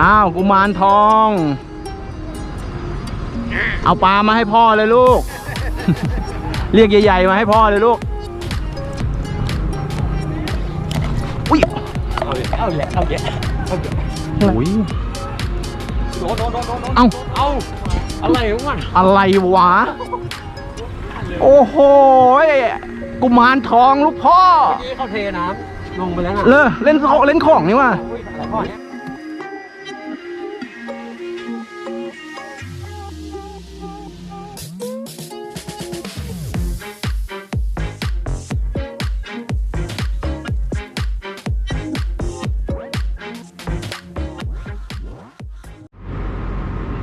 อ้าวกุมารทอง เอาปลามาให้พ่อเลยลูก เรียกใหญ่ๆมาให้พ่อเลยลูกอุ้ยเอาเลยเอาเลยเอาเลยเอาเลยโอ้ยโดนโดนโดนโดนเอ้าเอาอะไรวะอะไรวะโอ้โหยกุมารทองลูกพ่อเมื่อกี้เขาเทน้ำ ลงไปแล้วนะเลอเล่นของเล่นของนี่ว่ะอุ้ยอะไรพ่อเนี่ย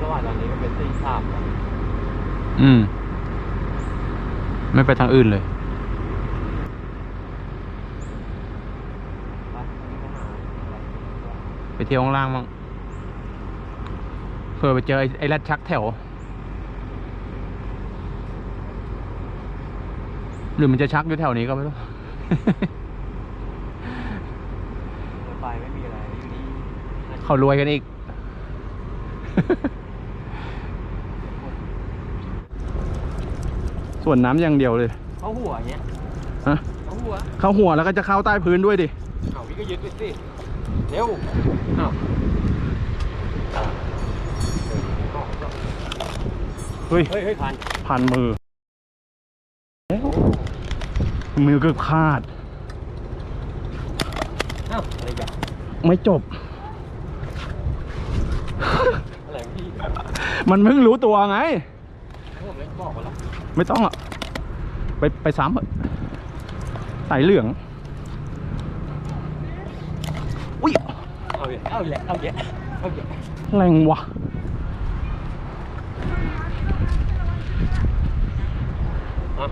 ระหว่างตอนนี้ก็เป็นตีสามแล้วอืม ไม่ไปทางอื่นเลย ไปเที่ยวข้างล่างมั้งเผื่อไปเจอไอ้ไอ้รัดชักแถว หรือมันจะชักอยู่แถวนี้ก็ไม่รู้ไปไม่มีอะไรอยู่นี่เขารวยกันอีก ส่วนน้ำอย่างเดียวเลย เขาหัวเนี้ยฮะเขาหัว เข้าหัวแล้วก็จะเข้าใต้พื้นด้วยดิเอาพี่ก็ยึดไปสิ เร็วเอาเฮ้ย เฮ้ยเฮ้ยพันพันมือมือเกือบขาดเอ้าอะไรกันไม่จบ อะไรของพี่มันเพิ่งรู้ตัวไง ผมเลยบอกมาแล้ว ไม่ต้องอะไปไปซ้ำเถอะสายเหลือง อุ้ยเอาเลยเอาเลยเอาเลยเอาเลยแรงว่ะอะ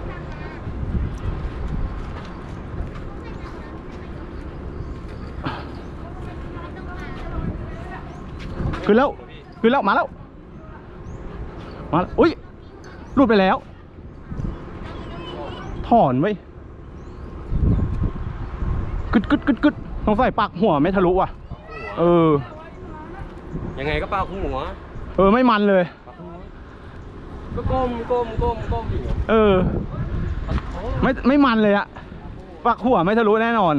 ขึ้นแล้วขึ้นแล้วมาแล้วมาแล้วอุ้ยรูดไปแล้ว ถอนไว้ยกึดกึดกึดกึด สงสัยปากหัวไม่ทะลุว่ะ เออ ยังไงก็เปล่าคู่หัวเออไม่มันเลยก็ก้มก้มก้มก้มอยู่เออไม่ไม่มันเลยอะปากหัวไม่ทะลุแน่นอน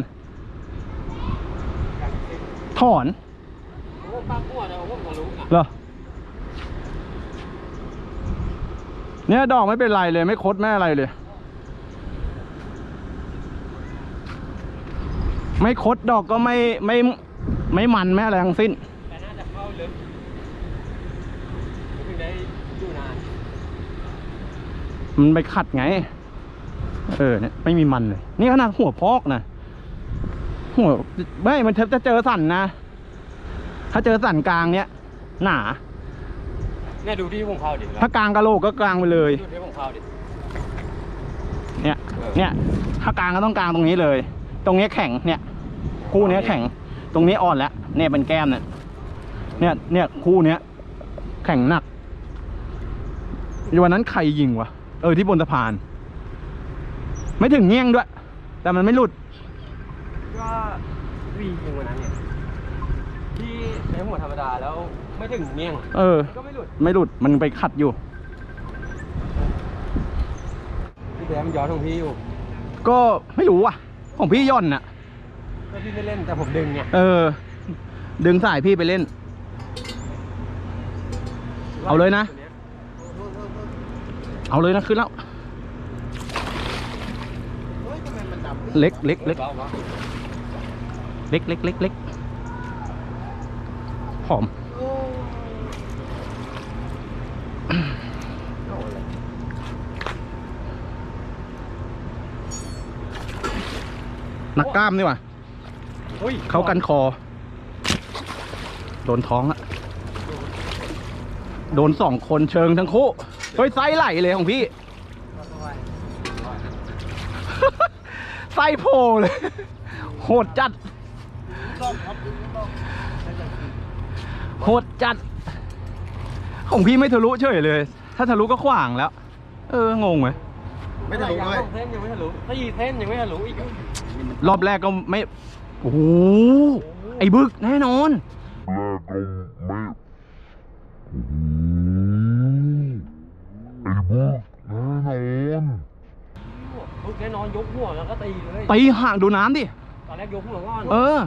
ถอนโอ้ปากหัวเดี๋ยวผมก็รู้นะเหรอ เนี่ยดอกไม่เป็นไรเลยไม่คดไม่อะไรเลย ไม่คดดอกก็ไม่ไม่ไม่มันไม่อะไรทั้งสิ้น แต่น่าจะเข้าลึกถึงได้อยู่นาน มันไปขัดไง เออเนี่ยไม่มีมันเลย นี่ขนาดหัวพอกนะหัวไม่มันจะเจอสันนะ ถ้าเจอสันกลางเนี้ยหนาเนี่ยดูที่ผมเข้าดิถ้ากลางกะโหลกก็กลางไปเลยดูที่ผมเข้าดิ เนี่ย เนี่ย ถ้ากลางก็ต้องกลางตรงนี้เลย ตรงนี้แข็งเนี่ย คู่เนี้ยแข็ง ตรงนี้อ่อนแล้วเนี่ยเป็นแก้มเนี่ยเนี่ยเนี่ยคู่เนี้ยแข็งหนักวันนั้นใครยิงวะ เออที่บนสะพาน ไม่ถึงเงี้ยงด้วย แต่มันไม่หลุด ก็วียิงวันนั้นเนี่ย ที่ใช้หัวธรรมดาแล้วไม่ถึงเมี่ยง เออ ก็ไม่หลุด ไม่หลุด มันไปขัดอยู่ พี่แบมย้อนของพี่อยู่ ก็ไม่รู้อะ ของพี่ย่อนน่ะ ก็พี่ไม่เล่นแต่ผมดึงไงเออ ดึงสายพี่ไปเล่น เอาเลยนะ เอาเลยนะขึ้นแล้วเล็กเล็กเล็กเบาปะเล็กเล็กเล็กเล็กหอมเอาอะไรนักกล้ามนี่ว่ะ เฮ้ยเขากันคอ โดนท้องอะโดนสองคนเชิงทั้งคู่เฮ้ยไส้ไหลเลยของพี่ไส้โผล่เลย โหดจัด โหดจัด ของพี่ไม่ทะลุเฉยเลย ถ้าทะลุก็ขวางแล้ว เอองงไหมไม่ทะลุด้วยเส้นยังไม่ทะลุสี่เส้นยังไม่ทะลุอีก รอบแรกก็ไม่ โอ้โหไอ้บึกแน่นอนลูกแน่นอนยกหัวแล้วก็ตีเลยตีห่างดูน้ำดิตอนแรกยกหัวก่อนเออ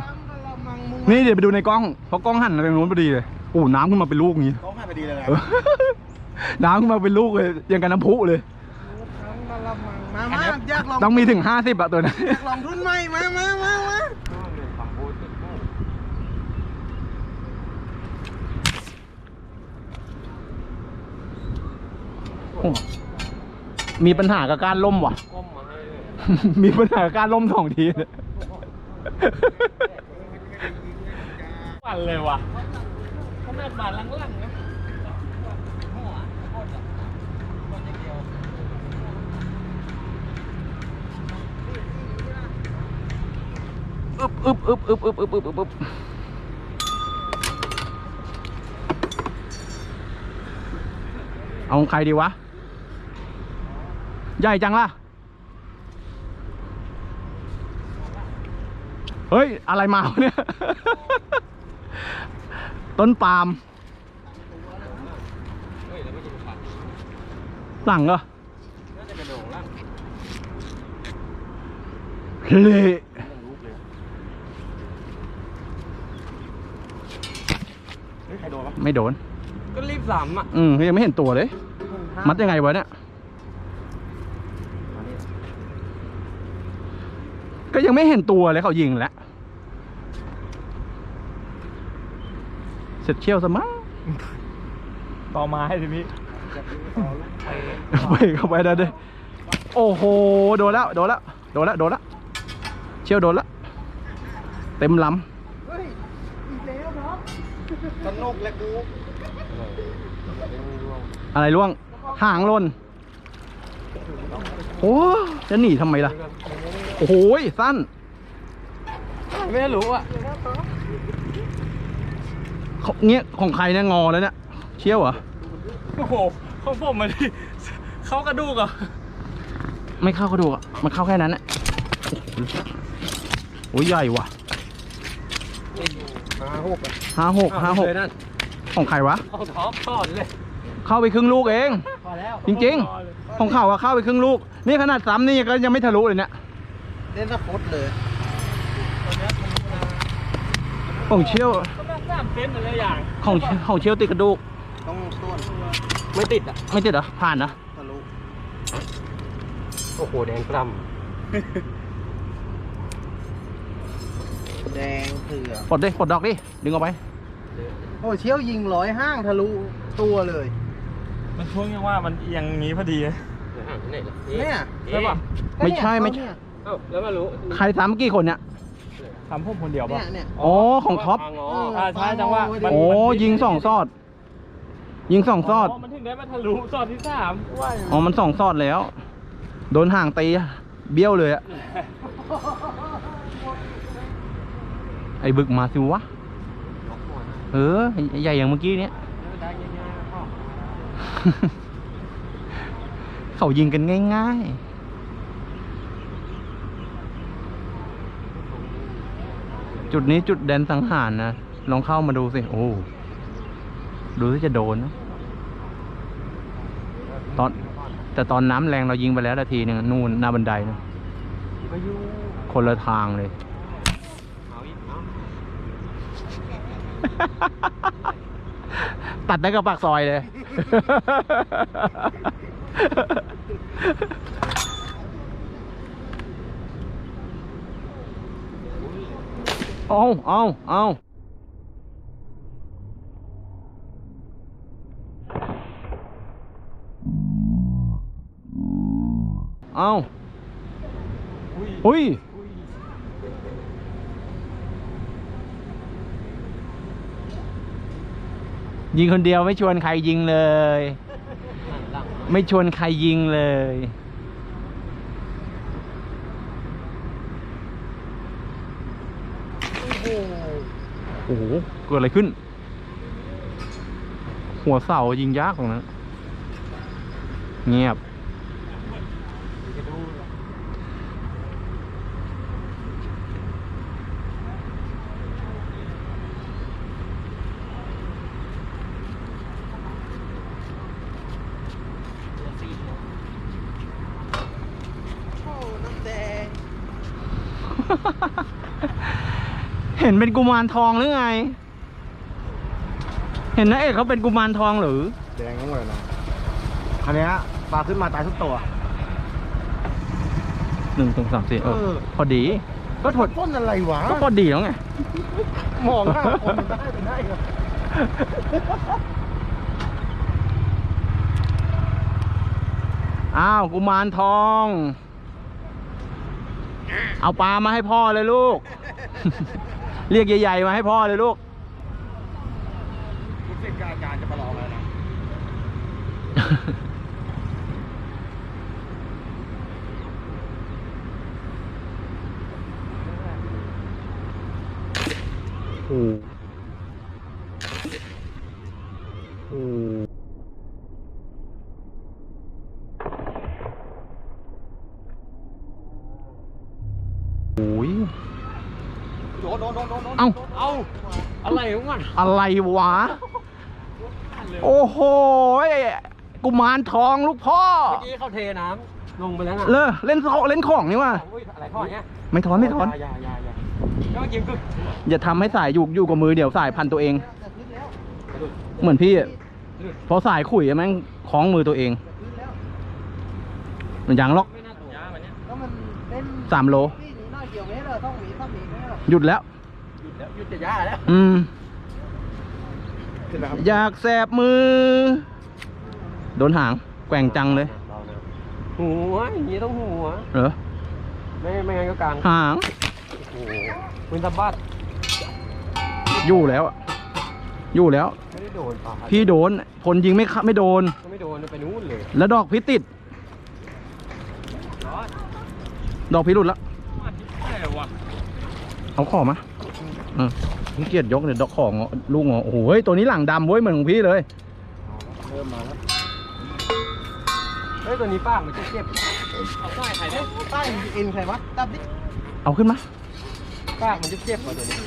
นี่เดี๋ยวไปดูในกล้องเพราะกล้องหันไปทางนู้นพอดีเลยโอ้น้ำขึ้นมาเป็นลูกอย่างนี้ต้องให้พอดีเลยนะเออน้ำขึ้นมาเป็นลูกเลยยังกันน้ำพุเลยมามาอยากลองต้องมีถึงห้าสิบอะตัวนั้นอยากลองทุนใหม่มามามามา ฝั่งโบสถ์ โอ้ มีปัญหากับการล่มว่ะ ก้มมาให้เลยมีปัญหากับการล่มสองทีเลยปั่นเลยว่ะขนาดบาดลังๆนะอึบอึบอึบอึบอึบอึบอึบอึบอึบเอาของใครดีวะ ใหญ่จังล่ะ เฮ้ย อะไรมาวะเนี่ย ต้นปาล์มเฮ้ยแล้วไม่จะไปปั่นหลังเหรอน่าจะกระโดดล่างเฮ้ยยังลุกเลยเฮ้ยใครโดนวะไม่โดน ก็รีบสามอะ อืมยังไม่เห็นตัวเลย มัดยังไงวะเนี่ย ก็ยังไม่เห็นตัวเลยเขายิงแล้วเสร็จเชี่ยวซะมั้งต่อมาให้ทีนี้ไปเข้าไปได้เลยโอ้โหโดนแล้วโดนแล้วโดนแล้วโดนแล้วเชี่ยวโดนแล้วเต็มลเฮ้ยอีกแล้วเนาะสนุกแหละกูำอะไรล่วงหางหล่นโอ้จะหนีทำไมล่ะโอ้โหสั้น ไม่รู้อะเขาเงี้ยของใครเนี่ยงอแล้วเนี่ยเชี่ยวเหรอโอ้โหของผมมันเข้ากระดูกอะไม่เข้ากระดูกอะมันเข้าแค่นั้นแหละโอ้ยใหญ่ว่ะห้าหกห้าหกห้าหกเลยนั่นของใครวะเอาท็อปทอดเลยเข้าไปครึ่งลูกเองพอแล้วจริงๆ ของเขาอะเข้าไปครึ่งลูก นี่ขนาดซ้ำนี่ก็ยังไม่ทะลุเลยเนี่ย เล่นสะพดเลยของเชี่ยวก็ต้องสามเซนอะไรอย่างของของเชี่ยวติดกระดูกต้องต้วนไม่ติดอะไม่ติดเหรอผ่านนะทะลุโอ้โหแดงกล่แดงเผือกปลดดิปลดดอกดิดึงออกไปำโอ้เชี่ยวยิงร้อยห้างทะลุตัวเลย มันช่วงที่ว่ามันเอียงงี้พอดีเนี่ยใช่ป่ะไม่ใช่ไม่ใช่ เนี่ยเอ้าแล้วมารู้ใครซ้ำกี่คนเนี่ย ทำพวกคนเดียวเนี่ป่ะยเนี่ย อ๋อของท็อปอ๋ออ่าใช่จังว่ามันโอ้มันยิงสองซอด ยิงสองซอด มันถึงได้มาทะลุซอดที่สามว่าอย่างอ๋อ มันสองซอดแล้ว โดนห่างตีเบี้ยวเลยอะไอ้บึกมาสิวะ เออใหญ่อย่างเมื่อกี้เนี้ย ได้ง่ายๆพ่อ เขายิงกันง่าย ๆ จุดนี้จุดแดนสังหารนะ ลองเข้ามาดูสิ โอ้ ดูที่จะโดนนะ ตอน แต่ตอนน้ำแรงเรายิงไปแล้วนาทีหนึ่งนู่นหน้าบันไดนะคนละทางเลย ตัดได้กับปากซอยเลย เอาเอาเอาเอาอุ้ยยิงคนเดียวไม่ชวนใครยิงเลย ไม่ชวนใครยิงเลย โอ้โห เกิดอะไรขึ้น หัวเสายิงยากของนั้นเงียบ เห็นเป็นกุมารทองหรือไง เห็นนะเอกเขาเป็นกุมารทองหรือ แดงทั้งหมดเลยนะอันเนี้ยปลาขึ้นมาตายทุกตัวหนึ่งสองสามสี่เออเออพอดี ก็ถดต้นอะไรวะ ก็พอดีแล้วไง มองหน้าคนมันได้เป็นได้ครับอ้าวกุมารทอง เอาปลามาให้พ่อเลยลูก เรียกใหญ่ๆมาให้พ่อเลยลูกลูกศิษย์กับอาจารย์จะมาลองแล้วนะโอ้โหโอ้ย โดนโดนโดนโดนโดน เอ้า เอาอะไร ของมันอะไรวะ โอ้โหยกุมารทองลูกพ่อ เมื่อกี้เขาเทน้ำลงไปแล้วนะเลอเล่นของเล่นของนี่ว่ะอุ้ยอะไรพ่อเนี้ยไม่ถอนไม่ถอน อย่าอย่าอย่าก็เมื่อกี้กึกอย่าทำให้สายอยู่อยู่กับมือเดี๋ยวสายพันตัวเอง เหมือนพี่อะพอสายขุยอะแม่งคล้องมือตัวเองมันยังล็อกไม่น่าตัวยามันเนี้ยแล้วมันเป็นสามโลพี่หนีหน้าเกี่ยวเมตรเลยต้องหนีต้องหนีเมตรเลยหยุดแล้ว หยุดแล้วหยุดจะยาแล้ว อืม ขึ้นแล้วครับอยากแสบมือ โดนหางแกว่งจังเลย หัวอย่างนี้ต้องหัว เหรอ ไม่ไม่งั้นก็กลางหางโอ้โหคุณสะบัดอยู่แล้วอะอยู่แล้ว ไม่ได้โดนปลาพี่โดนผลยิงไม่เข้าไม่โดน ก็ไม่โดนไปนู้นเลยแล้วดอกพิษติด ร้อนดอกพิษหลุดแล้วอะไรวะเอาของมาเออ พี่เกียรยกเนี่ยดอกของลูกงอโอ้โหเฮ้ยตัวนี้หลังดำเว้ยเหมือนของพี่เลยเริ่มมาแล้วเฮ้ยตัวนี้ป้ากมันจะเจ็บเอาใต้ใครเนี่ยใต้เอ็นใครวะตับดิเอาขึ้นมาป้ากมันจะเจ็บกว่าตัวนี้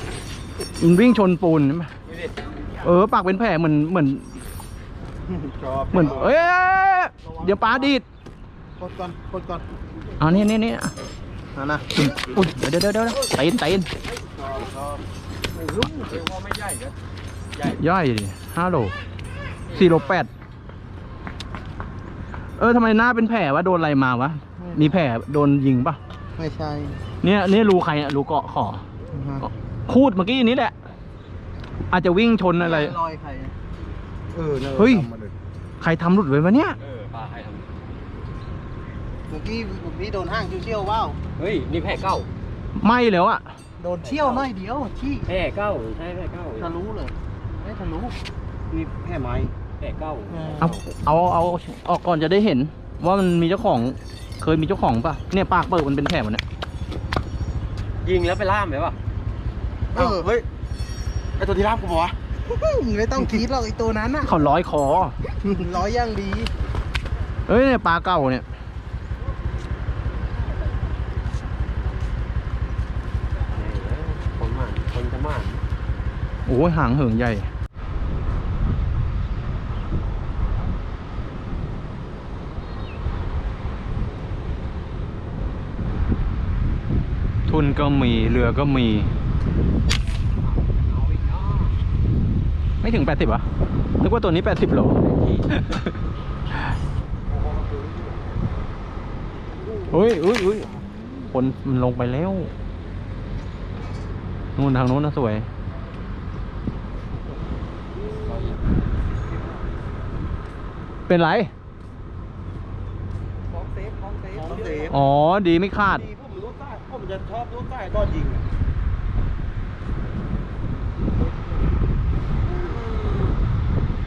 มันวิ่งชนปูนใช่ไหมดูดิเออปากเป็นแผลเหมือนเหมือนชอบเหมือนเอ้ยเดี๋ยวปลาดีดกดก่อนกดก่อนเอานี่นี่นี่นั่นนะอุ้ยเดี๋ยวเดี๋ยวเดี๋ยวเดี๋ยวตีนตีน ไม่รู้เรียกว่าไม่ใหญ่นะใหญ่ย่อยดิห้าโลสี่โลแปดเออทำไมหน้าเป็นแผลวะโดนอะไรมาวะ มีแผลโดนยิงปะไม่ใช่เนี่ยเนี่ยรูใครอะรูเกาะขออือฮะคูดเมื่อกี้นี้แหละ อาจจะวิ่งชนอะไร รอยใครอะเออนี่เฮ้ยทำมาลใครทำหลุดไว้วะเนี่ยเออปลาใครทเมื่อกี้เมื่อกี้โดนห้างเชี่ยวๆว้าวำเฮ้ยนี่แผลเก้าไม่แล้วอะโดนเชี่ยวหน้อยเดียวที่แผลเก้าใช่แผลเก้าทะลุเลยไม่ทะลุนี่แค่ไม้แผลเก้าเอาเอาเอาออกก่อนจะได้เห็น ว่ามันมีเจ้าของเคยมีเจ้าของปะเนี่ยปากเปิดมันเป็นแผลหมดเนี่ยยิงแล้วไปล่ามไหมวะเออเฮ้ยไอตัวที่รับกูบอกวะไม่ต้องคิดหรอกไอตัวนั้นอะเขาร้อยคอร้อยย่างดีเอ้ยเนี่ยปลาเก่าเนี่ย คน หมันคนจะหมันโอ้ยหางเหิงใหญ่ ทุนก็มีเรือก็มีเอาอีกเนาะไม่ถึง 80อะนึกว่าตัวนี้ 80โลเฮ้ยอุ้ยอุ้ยคนมันลงไปแล้ว นู่นทางนู้นนะสวย เป็นไร ของเซฟของเซฟของเซฟอ๋อ ดีไม่คาด ดีผมรู้ใต้ผมจะชอบรู้ใต้ก็ยิงอะ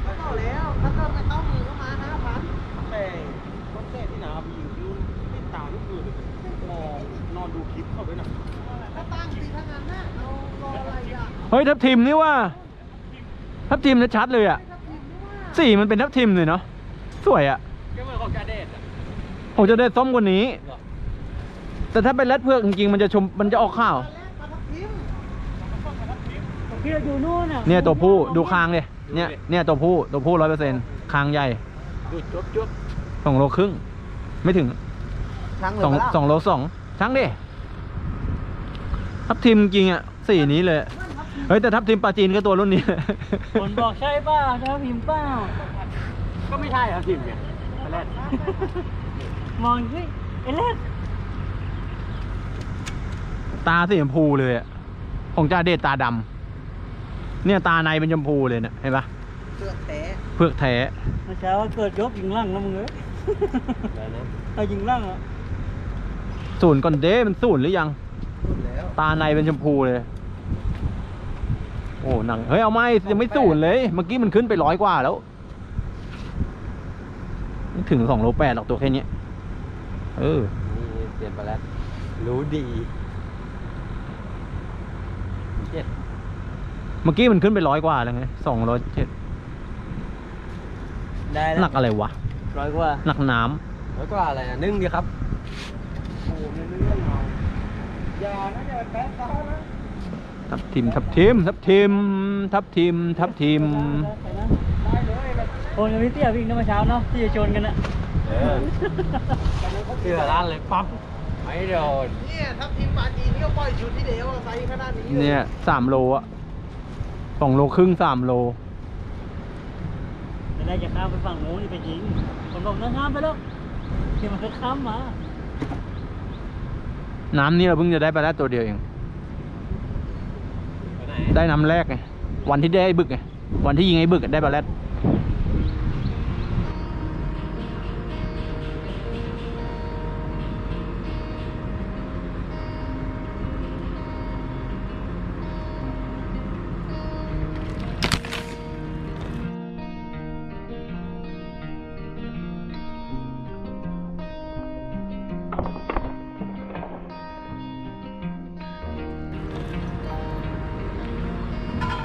แล้วก็แล้วถ้าเกิดไม่ต้องมือก็มาห้าพันแต่คนเตะที่หนาพี่ยิงคิวไม่ตามทุกคืนมองนอนดูคลิปเขาด้วยนะ ถ้าตั้งตีทั้งนั้นนะเรารออะไรอะเฮ้ยทับทิมนี่ว่า ทับทิมนะชัดเลยอะสีมันเป็นทับทิมเลยเนาะสวยอะก็เหมือนของกาเดตอะผมจะได้ส้มกว่านี้ แต่ถ้าเป็นแรดเพือกจริงๆมันจะชมมันจะออกข้าวพี่อยู่นู่นอะเนี่ยตัวผู้ดูคางเลยเนี่ยเนี่ยตัวผู้ตัวผู้ร้อยเปอร์เซ็นต์คางใหญ่ดูดจุ๊บจุ๊บสองโลครึ่ง ไม่ถึงช้างเหลืสองไปแล้วสองโลสองช่างดิ ทับทิมจริงๆอะสีสีนี้เลย เฮ้ยแต่ทับทิมปลาจีนก็ตัวรุ่นนี้ คนบอกใช่เปล่าถ้าพิมพ์เปล่าก็ไม่ใช่ครับทีมเนี่ยตอนแรกมองสิเอเลสตาสีชมพูเลยอะของจ่าเดชตาดำเนี่ยตาในเป็นชมพูเลยเนี่ยเห็นปะเสื้อแท้เพือกแท้เมื่อเช้าเกิดยกยิงล่างแล้วมึงเอ้ยแล้วนะเอายิงล่างอะ ศูนย์ก่อนเด้มันศูนย์หรือยัง สุดแล้วตาในเป็นชมพูเลย โอ้หนัง เฮ้ย เอาไม่ยังไม่ศูนย์เลย เมื่อกี้มันขึ้นไปร้อยกว่าแล้วไม่ถึงสองโลแปดหรอกตัวแค่เนี้ยเออ นี่เปลี่ยนไปแล้ว รู้ดีเจ็ดเมื่อกี้มันขึ้นไปร้อยกว่าแล้วไงสองร้อยเจ็ดได้หแล้นัวกอะไรวะ ร้อยกว่า หนักน้แล้วก็อะไรอะนึ่งดีครับโอ้ไม่เรื่องเอา ทับทิมทับทิมทับทิมทับทิมทับทิมได้เลยแบบคนกับพี่เตี้ยวิ่งเมื่อเช้าเนาะที่จะชนกันอะเออเชื่อร้านเลยปั๊บไม่โดนเนี่ยทัพทีมปลาจีนนี่ก็ปล่อยชุดที่เดียวอะไซส์ขนาดนี้ลเนี่ยสามโลอะสองโลครึ่งสามโลจะได้จะข้ามไปฝั่งโน้นนี่ไปยิงคนบอกนะข้ามไปแล้วเดี๋ยวมันก็ข้ามมา น้ำนี่เราเพิ่งจะได้ไปแล้วตัวเดียวเองไปไหนได้น้ำแรกไง วันที่ได้ไอ้บึกไง วันที่ยิงไอ้บึกอะได้ปลาแรด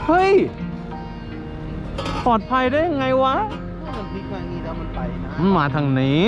เฮ้ย ปลอดภัยได้ยังไงวะถ้ามันพลิกมาอย่างนี้แล้วมันไปนะ มันมาทางนี้